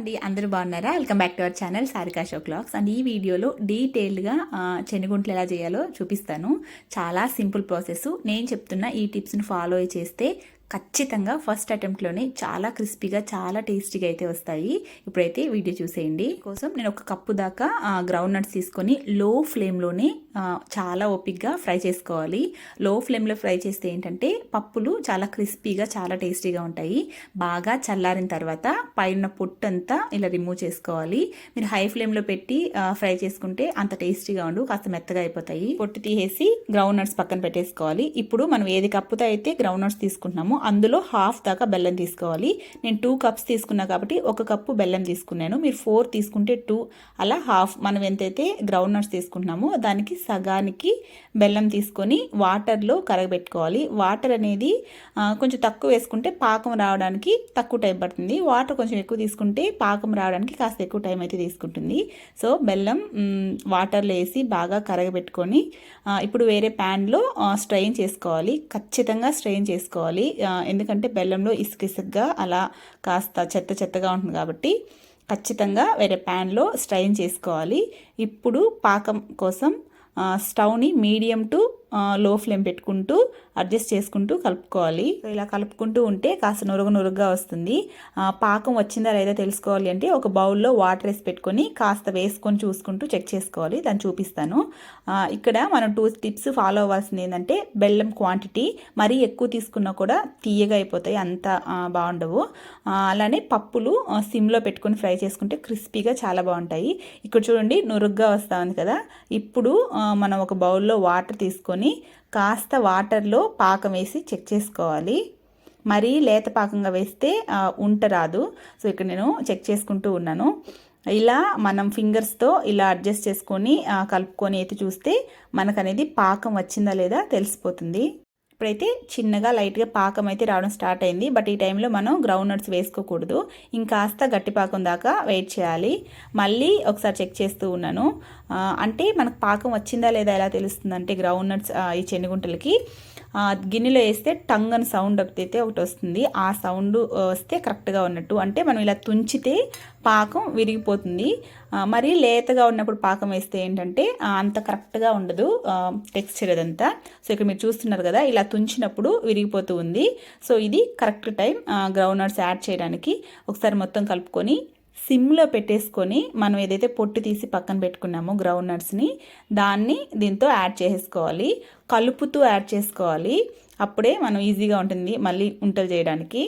అండి. అందరూ బాగున్నారా? Welcome back to our channel Sarika show clocks and ఈ వీడియోలో డీటెయిల్డ్గా చెనుగుంట్లు ఎలా చేయాలో చూపిస్తాను. చాలా సింపుల్ ప్రాసెస్. నేను చెప్తున్న ఈ టిప్స్ని ఫాలో చేస్తే ఖచ్చితంగా ఫస్ట్ అటెంప్ట్లోనే చాలా క్రిస్పీగా చాలా టేస్టీగా అయితే వస్తాయి. ఇప్పుడైతే వీడియో చూసేయండి. కోసం నేను ఒక కప్పు దాకా గ్రౌండ్ నట్స్ తీసుకొని లో ఫ్లేమ్లోనే చాలా ఓపిక్గా ఫ్రై చేసుకోవాలి. లో ఫ్లేమ్లో ఫ్రై చేస్తే ఏంటంటే పప్పులు చాలా క్రిస్పీగా చాలా టేస్టీగా ఉంటాయి. బాగా చల్లారిన తర్వాత పైన పొట్టు అంతా ఇలా రిమూవ్ చేసుకోవాలి. మీరు హై ఫ్లేమ్లో పెట్టి ఫ్రై చేసుకుంటే అంత టేస్టీగా ఉండు కాస్త మెత్తగా అయిపోతాయి. పొట్టు తీసేసి గ్రౌండ్ నట్స్ పక్కన పెట్టేసుకోవాలి. ఇప్పుడు మనం ఏది కప్పుతో అయితే గ్రౌండ్ నట్స్ తీసుకుంటున్నామో అందులో హాఫ్ దాకా బెల్లం తీసుకోవాలి. నేను టూ కప్స్ తీసుకున్నా కాబట్టి ఒక కప్పు బెల్లం తీసుకున్నాను. మీరు ఫోర్ తీసుకుంటే టూ అలా హాఫ్ మనం ఎంతైతే గ్రౌండ్ నట్స్ తీసుకుంటున్నామో దానికి సగానికి బెల్లం తీసుకొని వాటర్లో కరగబెట్టుకోవాలి. వాటర్ అనేది కొంచెం తక్కువ వేసుకుంటే పాకం రావడానికి తక్కువ టైం పడుతుంది. వాటర్ కొంచెం ఎక్కువ తీసుకుంటే పాకం రావడానికి కాస్త ఎక్కువ టైం అయితే తీసుకుంటుంది. సో బెల్లం వాటర్లో వేసి బాగా కరగబెట్టుకొని ఇప్పుడు వేరే ప్యాన్లో స్ట్రెయిన్ చేసుకోవాలి. ఖచ్చితంగా స్ట్రెయిన్ చేసుకోవాలి. ఎందుకంటే బెల్లంలో ఇసుక అలా కాస్త చెత్త చెత్తగా ఉంటుంది కాబట్టి ఖచ్చితంగా వేరే ప్యాన్లో స్ట్రైన్ చేసుకోవాలి. ఇప్పుడు పాకం కోసం స్టవ్ని మీడియం టు లో ఫ్లేమ్ పెట్టుకుంటూ అడ్జస్ట్ చేసుకుంటూ కలుపుకోవాలి. ఇలా కలుపుకుంటూ ఉంటే కాస్త నురుగు నురుగ్గా వస్తుంది. పాకం వచ్చిందా లేదా తెలుసుకోవాలి అంటే ఒక బౌల్లో వాటర్ వేసి పెట్టుకొని కాస్త వేసుకొని చూసుకుంటూ చెక్ చేసుకోవాలి. దాన్ని చూపిస్తాను. ఇక్కడ మనం టూ టిప్స్ ఫాలో అవ్వాల్సింది ఏంటంటే బెల్లం క్వాంటిటీ మరీ ఎక్కువ తీసుకున్నా కూడా తీయగా అయిపోతాయి. అంత బాగుండవు. అలానే పప్పులు సిమ్లో పెట్టుకొని ఫ్రై చేసుకుంటే క్రిస్పీగా చాలా బాగుంటాయి. ఇక్కడ చూడండి నురుగ్గా వస్తూ ఉంది కదా. ఇప్పుడు మనం ఒక బౌల్లో వాటర్ తీసుకొని తీసుకొని కాస్త వాటర్లో పాకం వేసి చెక్ చేసుకోవాలి. మరీ లేత పాకంగా వేస్తే ఉంట రాదు. సో ఇక్కడ నేను చెక్ చేసుకుంటూ ఉన్నాను. ఇలా మనం ఫింగర్స్తో ఇలా అడ్జస్ట్ చేసుకొని కలుపుకొని అయితే చూస్తే మనకు అనేది పాకం వచ్చిందా లేదా తెలిసిపోతుంది. ఇప్పుడైతే చిన్నగా లైట్గా పాకం అయితే రావడం స్టార్ట్ అయింది. బట్ ఈ టైంలో మనం గ్రౌండ్ నట్స్ వేసుకోకూడదు. ఇంకాస్త గట్టి పాకం దాకా వెయిట్ చేయాలి. మళ్ళీ ఒకసారి చెక్ చేస్తూ ఉన్నాను. అంటే మనకు పాకం వచ్చిందా లేదా ఎలా తెలుస్తుంది అంటే గ్రౌండ్ నట్స్ ఈ చెన్నుగుంటలకి గిన్నెలో వేస్తే టంగ్ అని సౌండ్ ఒకటి అయితే ఒకటి వస్తుంది. ఆ సౌండ్ వస్తే కరెక్ట్గా ఉన్నట్టు. అంటే మనం ఇలా తుంచితే పాకం విరిగిపోతుంది. మరి లేతగా ఉన్నప్పుడు పాకం వేస్తే ఏంటంటే అంత కరెక్ట్గా ఉండదు టెక్స్చర్ అదంతా. సో ఇక్కడ మీరు చూస్తున్నారు కదా ఇలా తుంచినప్పుడు విరిగిపోతూ ఉంది. సో ఇది కరెక్ట్ టైం గ్రౌండ్ యాడ్ చేయడానికి. ఒకసారి మొత్తం కలుపుకొని సిమ్లో పెట్టేసుకొని మనం ఏదైతే పొట్టు తీసి పక్కన పెట్టుకున్నామో గ్రౌండ్ నట్స్ని దాన్ని దీంతో యాడ్ చేసుకోవాలి కలుపుతూ యాడ్ చేసుకోవాలి. అప్పుడే మనం ఈజీగా ఉంటుంది మళ్ళీ ఉంటలు చేయడానికి.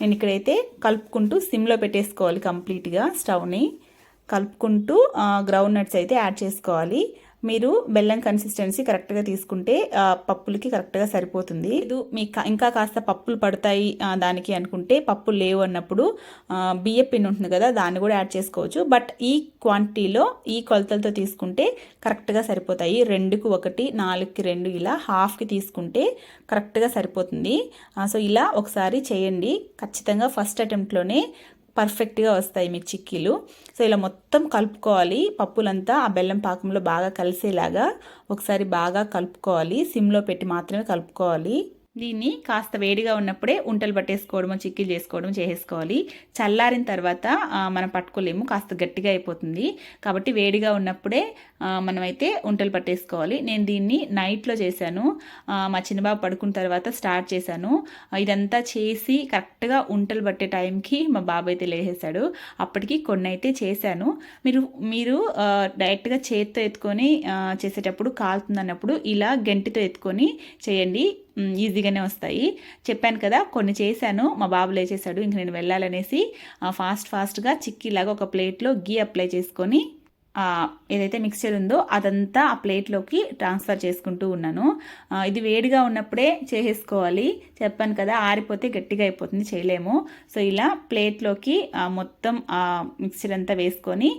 నేను ఇక్కడైతే కలుపుకుంటూ సిమ్లో పెట్టేసుకోవాలి కంప్లీట్గా స్టవ్ని. కలుపుకుంటూ గ్రౌండ్ నట్స్ అయితే యాడ్ చేసుకోవాలి. మీరు బెల్లం కన్సిస్టెన్సీ కరెక్ట్గా తీసుకుంటే పప్పులకి కరెక్ట్గా సరిపోతుంది. ఇది మీకు ఇంకా కాస్త పప్పులు పడతాయి దానికి అనుకుంటే పప్పులు లేవు అన్నప్పుడు బియ్య పిండి ఉంటుంది కదా దాన్ని కూడా యాడ్ చేసుకోవచ్చు. బట్ ఈ క్వాంటిటీలో ఈ కొలతలతో తీసుకుంటే కరెక్ట్గా సరిపోతాయి. రెండుకు ఒకటి నాలుగుకి రెండు ఇలా హాఫ్కి తీసుకుంటే కరెక్ట్గా సరిపోతుంది. సో ఇలా ఒకసారి చేయండి. ఖచ్చితంగా ఫస్ట్ అటెంప్ట్లోనే పర్ఫెక్ట్గా వస్తాయి మీకు చిక్కీలు. సో ఇలా మొత్తం కలుపుకోవాలి. పప్పులంతా ఆ బెల్లం పాకంలో బాగా కలిసేలాగా ఒకసారి బాగా కలుపుకోవాలి. సిమ్లో పెట్టి మాత్రమే కలుపుకోవాలి. దీన్ని కాస్త వేడిగా ఉన్నప్పుడే ఉంటలు పట్టేసుకోవడము చిక్కీలు చేసుకోవడం చేసేసుకోవాలి. చల్లారిన తర్వాత మనం పట్టుకోలేము కాస్త గట్టిగా అయిపోతుంది. కాబట్టి వేడిగా ఉన్నప్పుడే మనమైతే ఉంటలు పట్టేసుకోవాలి. నేను దీన్ని నైట్లో చేశాను. మా చిన్నబాబు పడుకున్న తర్వాత స్టార్ట్ చేశాను. ఇదంతా చేసి కరెక్ట్గా ఉంటలు పట్టే టైంకి మా బాబు అయితే లేచేశాడు అప్పటికి కొన్ని అయితే చేశాను. మీరు మీరు డైరెక్ట్గా చేతితో ఎత్తుకొని చేసేటప్పుడు కాలుతుంది అన్నప్పుడు ఇలా గంటితో ఎత్తుకొని చేయండి. ఈజీగానే వస్తాయి. చెప్పాను కదా కొన్ని చేశాను మా బాబు లేచేశాడు ఇంక నేను వెళ్ళాలనేసి ఫాస్ట్ ఫాస్ట్గా చిక్కీలాగా ఒక ప్లేట్లో గీ అప్లై చేసుకొని ఏదైతే మిక్స్చర్ ఉందో అదంతా ఆ ప్లేట్లోకి ట్రాన్స్ఫర్ చేసుకుంటూ ఉన్నాను. ఇది వేడిగా ఉన్నప్పుడే చేసేసుకోవాలి. చెప్పాను కదా ఆరిపోతే గట్టిగా అయిపోతుంది చేయలేము. సో ఇలా ప్లేట్లోకి మొత్తం మిక్స్చర్ అంతా వేసుకొని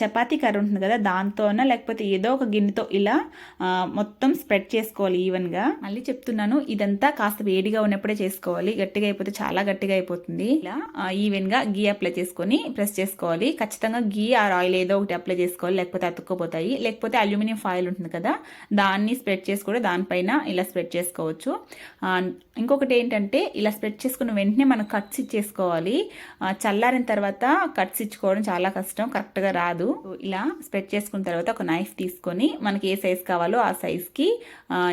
చపాతీ కర్ర ఉంటుంది కదా దాంతోన లేకపోతే ఏదో ఒక గిన్నెతో ఇలా మొత్తం స్ప్రెడ్ చేసుకోవాలి ఈవెన్గా. మళ్ళీ చెప్తున్నాను ఇదంతా కాస్త వేడిగా ఉన్నప్పుడే చేసుకోవాలి. గట్టిగా అయిపోతే చాలా గట్టిగా అయిపోతుంది. ఇలా ఈవెన్గా గీ అప్లై చేసుకొని ప్రెస్ చేసుకోవాలి. ఖచ్చితంగా గీ ఆర్ ఆయిల్ ఏదో ఒకటి అప్లై చేసుకోవాలి చేసుకోవాలి. లేకపోతే అతుక్కుపోతాయి. లేకపోతే అల్యూమినియం ఫాయిల్ ఉంటుంది కదా దాన్ని స్ప్రెడ్ చేసి కూడా దానిపైన ఇలా స్ప్రెడ్ చేసుకోవచ్చు. ఇంకొకటి ఏంటంటే ఇలా స్ప్రెడ్ చేసుకున్న వెంటనే మనం కట్స్ ఇచ్చేసుకోవాలి చల్లారిన తర్వాత కట్స్ ఇచ్చుకోవడం చాలా కష్టం కరెక్ట్గా రాదు. ఇలా స్ప్రెడ్ చేసుకున్న తర్వాత ఒక నైఫ్ తీసుకొని మనకి ఏ సైజ్ కావాలో ఆ సైజ్కి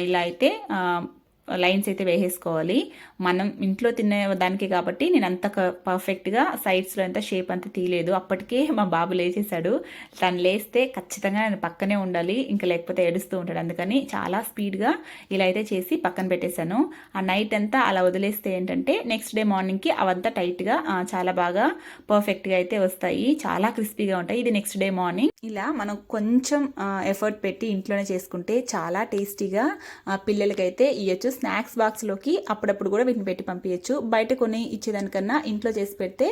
ఇలా అయితే లైన్స్ అయితే వేసేసుకోవాలి. మనం ఇంట్లో తినే దానికి కాబట్టి నేను అంత పర్ఫెక్ట్గా సైడ్స్లో అంత షేప్ అంతా తీయలేదు. అప్పటికే మా బాబు లేచేశాడు. తను లేస్తే ఖచ్చితంగా నేను పక్కనే ఉండాలి. ఇంకా లేకపోతే ఏడుస్తూ ఉంటాడు. అందుకని చాలా స్పీడ్గా ఇలా అయితే చేసి పక్కన పెట్టేశాను. ఆ నైట్ అంతా అలా వదిలేస్తే ఏంటంటే నెక్స్ట్ డే మార్నింగ్కి అవంతా టైట్గా చాలా బాగా పర్ఫెక్ట్గా అయితే వస్తాయి. చాలా క్రిస్పీగా ఉంటాయి. ఇది నెక్స్ట్ డే మార్నింగ్ ఇలా మనం కొంచెం ఎఫర్ట్ పెట్టి ఇంట్లోనే చేసుకుంటే చాలా టేస్టీగా పిల్లలకైతే ఇవ్వచ్చు స్నాక్స్ బాక్స్లోకి అప్పుడప్పుడు కూడా వీటిని పెట్టి పంపించచ్చు బయట కొని ఇచ్చేదానికన్నా ఇంట్లో చేసి పెడితే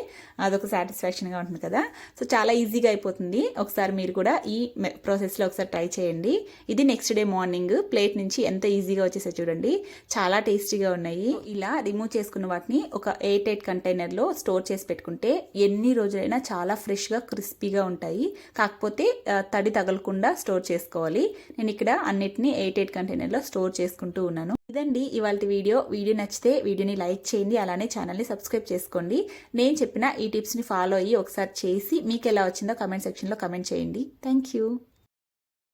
అదొక సాటిస్ఫాక్షన్గా ఉంటుంది కదా. సో చాలా ఈజీగా అయిపోతుంది. ఒకసారి మీరు కూడా ఈ ప్రాసెస్లో ఒకసారి ట్రై చేయండి. ఇది నెక్స్ట్ డే మార్నింగ్. ప్లేట్ నుంచి ఎంత ఈజీగా వచ్చేసే చూడండి. చాలా టేస్టీగా ఉన్నాయి. ఇలా రిమూవ్ చేసుకున్న వాటిని ఒక ఎయిట్ ఎయిట్ కంటైనర్లో స్టోర్ చేసి పెట్టుకుంటే ఎన్ని రోజులైనా చాలా ఫ్రెష్గా క్రిస్పీగా ఉంటాయి. కాకపోతే తడి తగలకుండా స్టోర్ చేసుకోవాలి. నేను ఇక్కడ అన్నిటినీ ఎయిట్ ఎయిట్ కంటైనర్లో స్టోర్ చేసుకుంటూ ఉన్నాను. ఇదే ఇదండి ఇవాళ వీడియో. వీడియో నచ్చితే వీడియోని లైక్ చేయండి అలానే ఛానల్ని సబ్స్క్రైబ్ చేసుకోండి. నేను చెప్పిన ఈ టిప్స్ని ఫాలో అయ్యి ఒకసారి చేసి మీకు ఎలా వచ్చిందో కమెంట్ సెక్షన్లో కమెంట్ చేయండి. Thank you.